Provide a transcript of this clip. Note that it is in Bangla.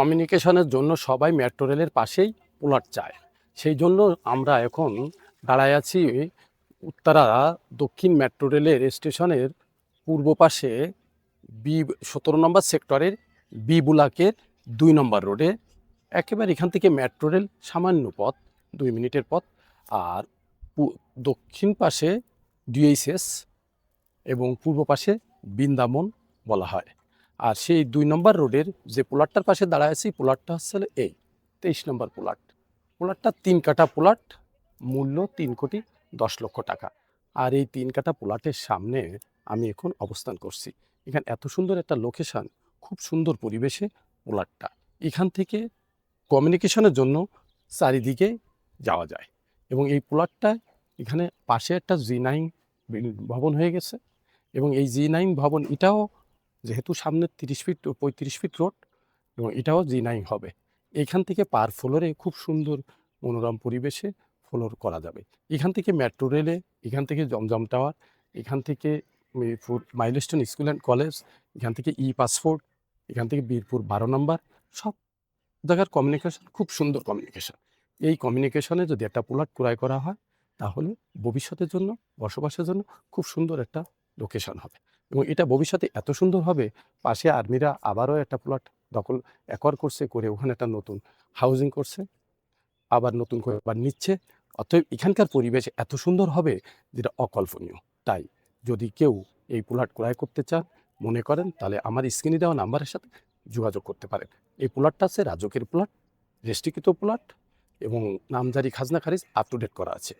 কমিউনিকেশনের জন্য সবাই মেট্রো রেলের পাশেই পোলার চায়। সেই জন্য আমরা এখন দাঁড়ায় আছি উত্তরা দক্ষিণ মেট্রো রেলের স্টেশনের পূর্ব পাশে বি সতেরো নম্বর সেক্টরের বি বুলাকের দুই নম্বর রোডে। একেবারে এখান থেকে মেট্রো রেল সামান্য পথ, দুই মিনিটের পথ। আর দক্ষিণ পাশে ডিএইচএস এবং পূর্ব পাশে বৃন্দাবন বলা হয়। আর সেই দুই নম্বর রোডের যে পোলারটার পাশে দাঁড়ায় আছি পোলারটা হচ্ছে এই, তেইশ নম্বর পোলাট। পোলারটা তিন কাটা পোলাট, মূল্য তিন কোটি দশ লক্ষ টাকা। আর এই তিন কাটা পোলাটের সামনে আমি এখন অবস্থান করছি। এখানে এত সুন্দর একটা লোকেশান, খুব সুন্দর পরিবেশে পোলারটা এখান থেকে কমিউনিকেশনের জন্য চারিদিকে যাওয়া যায়। এবং এই পোলারটা এখানে পাশে একটা জি নাইন ভবন হয়ে গেছে। এবং এই জি নাইন ভবন, এটাও যেহেতু সামনে তিরিশ ফিট পঁয়ত্রিশ ফিট রোড এবং এটাও জি নাইন হবে। এখান থেকে পার ফ্লোরে খুব সুন্দর মনোরম পরিবেশে ফ্লোর করা যাবে। এখান থেকে মেট্রো রেলে এখান থেকে জমজম টাওয়ার এখান থেকে মাইলস্টোন স্কুল অ্যান্ড কলেজ এখান থেকে ই পাসপোর্ট এখান থেকে বীরপুর বারো নম্বর সব জায়গার কমিউনিকেশন খুব সুন্দর কমিউনিকেশন এই কমিউনিকেশনে যদি একটা প্লট ক্রয় করা হয়, তাহলে ভবিষ্যতের জন্য, বসবাসের জন্য খুব সুন্দর একটা লোকেশন হবে। এবং এটা ভবিষ্যতে এত সুন্দর হবে, পাশে আর্মিরা আবারও একটা প্লট দখল একর করছে করে ওখানে একটা নতুন হাউজিং করছে, আবার নতুন করে আবার নিচ্ছে। অতএব এখানকার পরিবেশ এত সুন্দর হবে যেটা অকল্পনীয়। তাই যদি কেউ এই প্লট ক্রয় করতে চান, মনে করেন, তাহলে আমার স্ক্রিনে দেওয়া নাম্বারের সাথে যোগাযোগ করতে পারেন। এই প্লটটা আছে রাজকের প্লট রেস্ট্রিকৃত প্লট এবং নামজারি খাজনা খারিজ আপ টু ডেট করা আছে।